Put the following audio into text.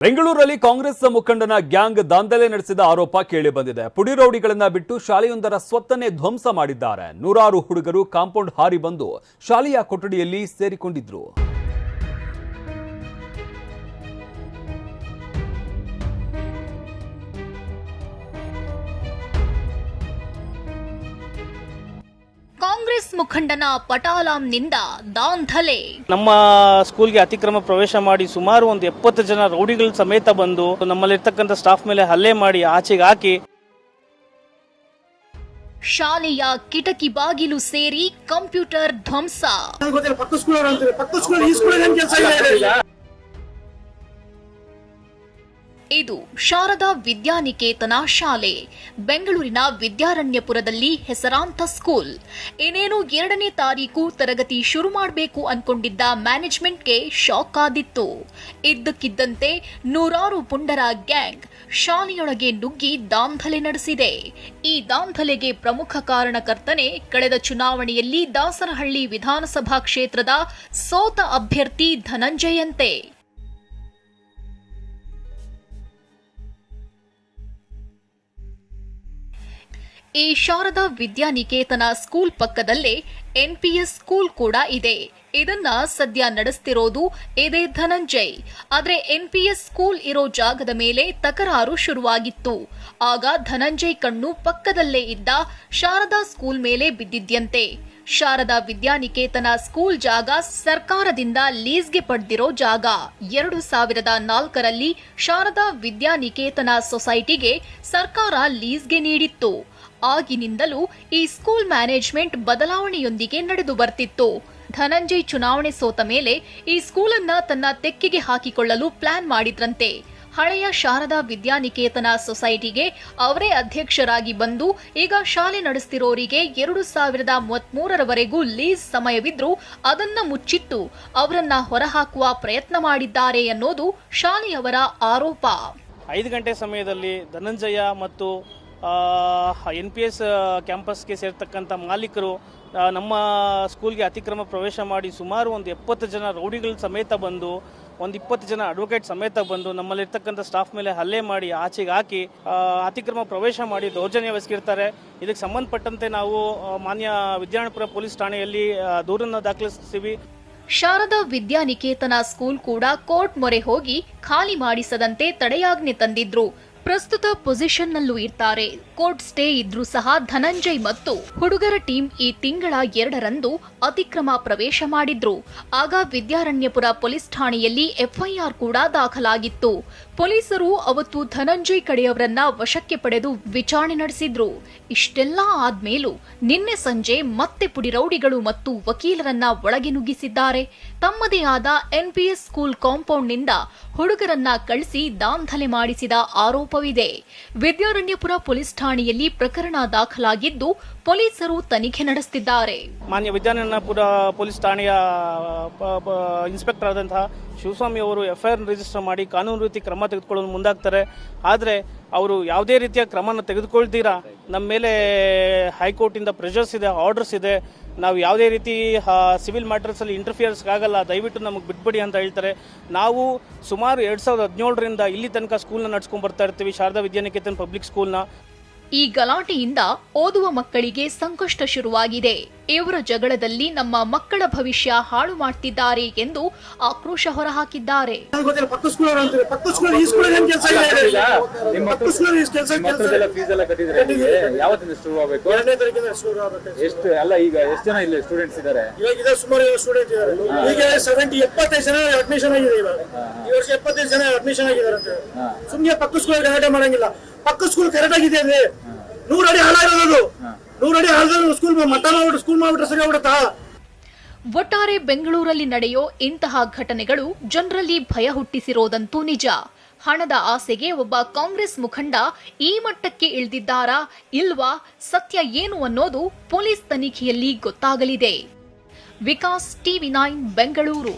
ಬೆಂಗಳೂರಲ್ಲಿ ಕಾಂಗ್ರೆಸ್ ಮುಖಂಡನ ಗ್ಯಾಂಗ್ ದಾಂಧಲೆ ನಡೆಸಿದ ಆರೋಪ ಕೇಳಿ ಬಂದಿದೆ ಪುಡಿ ರೌಡಿಗಳನ್ನ ಬಿಟ್ಟು ಶಾಲೆಯೊಂದರ ಸ್ವತ್ತನ್ನೇ ಧ್ವಂಸ ಮಾಡಿದ್ದಾರೆ. ನೂರಾರು ಹುಡುಗರು ಕಾಂಪೌಂಡ್ ಹಾರಿ ಬಂದು ಶಾಲೆಯ ಕೊಠಡಿಯಲ್ಲಿ ಸೇರಿಕೊಂಡಿದ್ರು. ಕಾಂಗ್ರೆಸ್ ಮುಖಂಡನ ಪಟಾಲಾಂನಿಂದ ದಾಂಧಲೆ. ನಮ್ಮ ಸ್ಕೂಲ್ಗೆ ಅತಿಕ್ರಮ ಪ್ರವೇಶ ಮಾಡಿ ಸುಮಾರು ಒಂದು ಎಪ್ಪತ್ತು ಜನ ರೌಡಿಗಳ ಸಮೇತ ಬಂದು ನಮ್ಮಲ್ಲಿರ್ತಕ್ಕಂಥ ಸ್ಟಾಫ್ ಮೇಲೆ ಹಲ್ಲೆ ಮಾಡಿ ಆಚೆಗೆ ಹಾಕಿ. ಶಾಲೆಯ ಕಿಟಕಿ ಬಾಗಿಲು ಸೇರಿ ಕಂಪ್ಯೂಟರ್ ಧ್ವಂಸ. ಇದು ಶಾರದಾ ವಿದ್ಯಾನಿಕೇತನ ಶಾಲೆ. ಬೆಂಗಳೂರಿನ ವಿದ್ಯಾರಣ್ಯಪುರದಲ್ಲಿ ಹೆಸರಾಂತ ಸ್ಕೂಲ್. ಇನ್ನೇನು ಎರಡನೇ ತಾರೀಕು ತರಗತಿ ಶುರು ಮಾಡಬೇಕು ಅನ್ಕೊಂಡಿದ್ದ ಮ್ಯಾನೇಜ್ಮೆಂಟ್ಗೆ ಶಾಕ್ ಆದಿತ್ತು. ಇದ್ದಕ್ಕಿದ್ದಂತೆ ನೂರಾರು ಪುಂಡರ ಗ್ಯಾಂಗ್ ಶಾಲೆಯೊಳಗೆ ನುಗ್ಗಿ ದಾಂಧಲೆ ನಡೆಸಿದೆ. ಈ ದಾಂಧಲೆಗೆ ಪ್ರಮುಖ ಕಾರಣಕರ್ತನೆ ಕಳೆದ ಚುನಾವಣೆಯಲ್ಲಿ ದಾಸರಹಳ್ಳಿ ವಿಧಾನಸಭಾ ಕ್ಷೇತ್ರದ ಸೋತ ಅಭ್ಯರ್ಥಿ ಧನಂಜಯಂತೆ. ಈ ಶಾರದಾ ವಿದ್ಯಾನಿಕೇತನ ಸ್ಕೂಲ್ ಪಕ್ಕದಲ್ಲೇ ಎನ್ಪಿಎಸ್ ಸ್ಕೂಲ್ ಕೂಡ ಇದೆ. ಇದನ್ನ ಸದ್ಯ ನಡೆಸ್ತಿರೋದು ಇದೇ ಧನಂಜಯ್. ಆದ್ರೆ ಎನ್ಪಿಎಸ್ ಸ್ಕೂಲ್ ಇರೋ ಜಾಗದ ಮೇಲೆ ತಕರಾರು ಶುರುವಾಗಿತ್ತು. ಆಗ ಧನಂಜಯ್ ಕಣ್ಣು ಪಕ್ಕದಲ್ಲೇ ಇದ್ದ ಶಾರದಾ ಸ್ಕೂಲ್ ಮೇಲೆ ಬಿದ್ದಿದ್ಯಂತೆ. ಶಾರದಾ ವಿದ್ಯಾನಿಕೇತನ ಸ್ಕೂಲ್ ಜಾಗ ಸರ್ಕಾರದಿಂದ ಲೀಸ್ಗೆ ಪಡೆದಿರೋ ಜಾಗ. ಎರಡು ಸಾವಿರದ ನಾಲ್ಕರಲ್ಲಿ ಶಾರದಾ ವಿದ್ಯಾನಿಕೇತನ ಸೊಸೈಟಿಗೆ ಸರ್ಕಾರ ಲೀಸ್ಗೆ ನೀಡಿತ್ತು. ಆಗಿನಿಂದಲೂ ಈ ಸ್ಕೂಲ್ ಮ್ಯಾನೇಜ್ಮೆಂಟ್ ಬದಲಾವಣೆಯೊಂದಿಗೆ ನಡೆದು ಬರ್ತಿತ್ತು. ಧನಂಜಯ್ ಚುನಾವಣೆ ಸೋತ ಮೇಲೆ ಈ ಸ್ಕೂಲನ್ನ ತನ್ನ ತೆಕ್ಕೆಗೆ ಹಾಕಿಕೊಳ್ಳಲು ಪ್ಲಾನ್ ಮಾಡಿದ್ರಂತೆ. ಹಳೆಯ ಶಾರದಾ ವಿದ್ಯಾನಿಕೇತನ ಸೊಸೈಟಿಗೆ ಅವರೇ ಅಧ್ಯಕ್ಷರಾಗಿ ಬಂದು ಈಗ ಶಾಲೆ ನಡೆಸ್ತಿರೋರಿಗೆ ಎರಡು ಸಾವಿರದ ಮೂವತ್ಮೂರರವರೆಗೂ ಲೀಸ್ ಸಮಯವಿದ್ರೂ ಅದನ್ನ ಮುಚ್ಚಿಟ್ಟು ಅವರನ್ನ ಹೊರಹಾಕುವ ಪ್ರಯತ್ನ ಮಾಡಿದ್ದಾರೆ ಅನ್ನೋದು ಶಾಲೆಯವರ ಆರೋಪ. ಐದು ಗಂಟೆ ಸಮಯದಲ್ಲಿ ಧನಂಜಯ ಮತ್ತು ಎನ್ ಪಿ ಎಸ್ ಕ್ಯಾಂಪಸ್ಗೆ ಸೇರ್ತಕ್ಕಂಥ ಮಾಲೀಕರು ನಮ್ಮ ಸ್ಕೂಲ್ಗೆ ಅತಿಕ್ರಮ ಪ್ರವೇಶ ಮಾಡಿ ಸುಮಾರು ಒಂದು ಎಪ್ಪತ್ತು ಜನ ರೌಡಿಗಳ ಸಮೇತ ಬಂದು, ಒಂದು ಇಪ್ಪತ್ತು ಜನ ಅಡ್ವೊಕೇಟ್ ಸಮೇತ ಬಂದು ನಮ್ಮಲ್ಲಿರ್ತಕ್ಕಂಥ ಸ್ಟಾಫ್ ಮೇಲೆ ಹಲ್ಲೆ ಮಾಡಿ ಆಚೆಗೆ ಹಾಕಿ ಅತಿಕ್ರಮ ಪ್ರವೇಶ ಮಾಡಿ ದೌರ್ಜನ್ಯವೆಸಗಿರ್ತಾರೆ ಇದಕ್ಕೆ ಸಂಬಂಧಪಟ್ಟಂತೆ ನಾವು ಮಾನ್ಯ ವಿದ್ಯಾರ್ಥಿಪುರ ಪೊಲೀಸ್ ಠಾಣೆಯಲ್ಲಿ ದೂರನ್ನು ದಾಖಲಿಸ್ತೀವಿ. ಶಾರದಾ ವಿದ್ಯಾನಿಕೇತನ ಸ್ಕೂಲ್ ಕೂಡ ಕೋರ್ಟ್ ಮೊರೆ ಹೋಗಿ ಖಾಲಿ ಮಾಡಿಸದಂತೆ ತಡೆಯಾಜ್ಞೆ ತಂದಿದ್ರು. ಪ್ರಸ್ತುತ ಪೊಸಿಷನ್ನಲ್ಲೂ ಇರ್ತಾರೆ. ಕೋರ್ಟ್ ಸ್ಟೇ ಇದ್ರೂ ಸಹ ಧನಂಜಯ್ ಮತ್ತು ಹುಡುಗರ ಟೀಮ್ ಈ ತಿಂಗಳ ಎರಡರಂದು ಅತಿಕ್ರಮ ಪ್ರವೇಶ ಮಾಡಿದ್ರು. ಆಗ ವಿದ್ಯಾರಣ್ಯಪುರ ಪೊಲೀಸ್ ಠಾಣೆಯಲ್ಲಿ ಎಫ್ಐಆರ್ ಕೂಡ ದಾಖಲಾಗಿತ್ತು. ಪೊಲೀಸರು ಅವತ್ತು ಧನಂಜಯ್ ಕಡೆಯವರನ್ನ ವಶಕ್ಕೆ ಪಡೆದು ವಿಚಾರಣೆ ನಡೆಸಿದ್ರು. ಇಷ್ಟೆಲ್ಲಾ ಆದ್ಮೇಲೂ ನಿನ್ನೆ ಸಂಜೆ ಮತ್ತೆ ಪುಡಿರೌಡಿಗಳು ಮತ್ತು ವಕೀಲರನ್ನ ಒಳಗೆ ನುಗ್ಗಿಸಿದ್ದಾರೆ. ತಮ್ಮದೇ ಆದ ಎನ್ಪಿಎಸ್ ಸ್ಕೂಲ್ ಕಾಂಪೌಂಡ್ನಿಂದ ಹುಡುಗರನ್ನ ಕಳಿಸಿ ದಾಂಧಲೆ ಮಾಡಿಸಿದ ಆರೋಪವಿದೆ ವಿದ್ಯಾರಣ್ಯಪುರ ಪೊಲೀಸ್ ಠಾಣೆಯಲ್ಲಿ ಪ್ರಕರಣ ದಾಖಲಾಗಿದ್ದು ಪೊಲೀಸರು ತನಿಖೆ ನಡೆಸುತ್ತಿದ್ದಾರೆ ಮಾನ್ಯ ವಿದ್ಯಾರಣ್ಯಪುರ ಪೊಲೀಸ್ ಠಾಣೆಯ ಇನ್ಸ್ಪೆಕ್ಟರ್ ಆದಂತಹ ಶಿವಸ್ವಾಮಿ ಅವರು ಎಫ್ಐಆರ್ ರಿಜಿಸ್ಟರ್ ಮಾಡಿ ಕಾನೂನು ರೀತಿ ಕ್ರಮ ತೆಗೆದುಕೊಳ್ಳಲು ಮುಂದಾಗ್ತಾರೆ. ಆದರೆ ಅವರು ಯಾವುದೇ ರೀತಿಯ ಕ್ರಮನ ತೆಗೆದುಕೊಳ್ತೀರಾ? ನಮ್ಮ ಮೇಲೆ ಹೈಕೋರ್ಟಿಂದ ಪ್ರೆಷರ್ಸ್ ಇದೆ ಆರ್ಡರ್ಸ್ ಇದೆ. ನಾವು ಯಾವುದೇ ರೀತಿ ಸಿವಿಲ್ ಮ್ಯಾಟರ್ಸಲ್ಲಿ ಇಂಟರ್ಫಿಯರ್ಸ್ ಆಗಲ್ಲ, ದಯವಿಟ್ಟು ನಮಗೆ ಬಿಟ್ಬಿಡಿ ಅಂತ ಹೇಳ್ತಾರೆ. ನಾವು ಸುಮಾರು ಎರಡು ಸಾವಿರದ ಹದಿನೇಳರಿಂದ ಇಲ್ಲಿ ತನಕ ಸ್ಕೂಲ್ನ ನಡ್ಸ್ಕೊಂಡ್ ಬರ್ತಾ ಇರ್ತೀವಿ, ಶಾರದಾ ವಿದ್ಯಾನಿಕೇತನ್ ಪಬ್ಲಿಕ್ ಸ್ಕೂಲ್ನ ಈ ಗಲಾಟೆಯಿಂದ ಓದುವ ಮಕ್ಕಳಿಗೆ ಸಂಕಷ್ಟ ಶುರುವಾಗಿದೆ. ಇವರ ಜಗಳದಲ್ಲಿ ನಮ್ಮ ಮಕ್ಕಳ ಭವಿಷ್ಯ ಹಾಳು ಮಾಡ್ತಿದ್ದಾರೆ ಎಂದು ಆಕ್ರೋಶ ಹೊರಹಾಕಿದ್ದಾರೆ. ಹಾಕಿದ್ದಾರೆ ಪಕ್ಕ ಸ್ಕೂಲ್ ಅವ್ರು ಪಕ್ಕ ಸ್ಕೂಲ್ ಈ ಸ್ಕೂಲ್ ಏನ್ ಕೆಲಸ ಇಲ್ಲ ಪಕ್ಕ ಸ್ಕೂಲ್ ಈ ಕೆಲಸ ಕೆಲಸ ಮಕ್ಕಳದೆಲ್ಲ ಫೀಸ್ ಎಲ್ಲ ಕಟ್ಟಿದ್ರೆ ನಿಮಗೆ ಯಾವತ್ತಿಂದ ಶುರು ಆಗ್ಬೇಕು? ಎರಡನೇ ತಾರೀಕಿಂದ ಶುರು ಆಗ್ಬೇಕು ಎಷ್ಟು ಅಲ್ಲ ಈಗ ಎಷ್ಟು ಜನ ಇಲ್ಲಿ ಸ್ಟೂಡೆಂಟ್ಸ್ ಇದ್ದಾರೆ? ಇವಾಗ ಸುಮಾರು ಸ್ಟೂಡೆಂಟ್ ಇದ್ದಾರೆ. ಈಗ ಸೆವೆಂಟಿ ಎಪ್ಪತ್ತೈದು ಜನ ಅಡ್ಮಿಷನ್ ಆಗಿದೆ ಇವಾಗ. ಈ ವರ್ಷ ಎಪ್ಪತ್ತೈದು ಜನ ಅಡ್ಮಿಷನ್ ಆಗಿದ್ದಾರೆ ಅಂತ. ಸುಮ್ನೆ ಪಕ್ಕ ಸ್ಕೂಲ್ ಗಲಾಟೆ ಮಾಡಂಗಿಲ್ಲ. ಪಕ್ಕ ಸ್ಕೂಲ್ ಕರೆಕ್ಟ್ ಆಗಿದೆ ಅಂದ್ರೆ ನೂರ ಅಡಿ ಹಾಳಾಗಿರೋದು ನೂರಡಿ ಹಾಳಾದ್ರು ಸ್ಕೂಲ್ ಮಟ್ಟ ಮಾಡ್ಬಿಟ್ಟು ಸ್ಕೂಲ್ ಮಾಡ್ಬಿಟ್ರೆ ಸರಿ ಆಗ್ಬಿಡುತ್ತಾ ಒಟ್ಟಾರೆ ಬೆಂಗಳೂರಲ್ಲಿ ನಡೆಯೋ ಇಂತಹ ಘಟನೆಗಳು ಜನರಲ್ಲಿ ಭಯ ಹುಟ್ಟಿಸಿರೋದಂತೂ ನಿಜ. ಹಣದ ಆಸೆಗೆ ಒಬ್ಬ ಕಾಂಗ್ರೆಸ್ ಮುಖಂಡ ಈ ಮಟ್ಟಕ್ಕೆ ಇಳಿದಿದ್ದಾರಾ ಇಲ್ವಾ ಸತ್ಯ ಏನು ಅನ್ನೋದು ಪೊಲೀಸ್ ತನಿಖೆಯಲ್ಲಿ ಗೊತ್ತಾಗಲಿದೆ. Vikas TV nine Bengaluru.